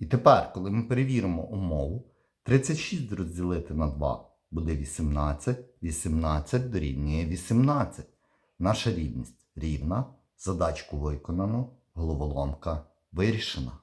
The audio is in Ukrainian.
І тепер, коли ми перевіримо умову, 36 розділити на 2 буде 18, 18 дорівнює 18. Наша рівність рівна, задачку виконано, головоломка вирішена.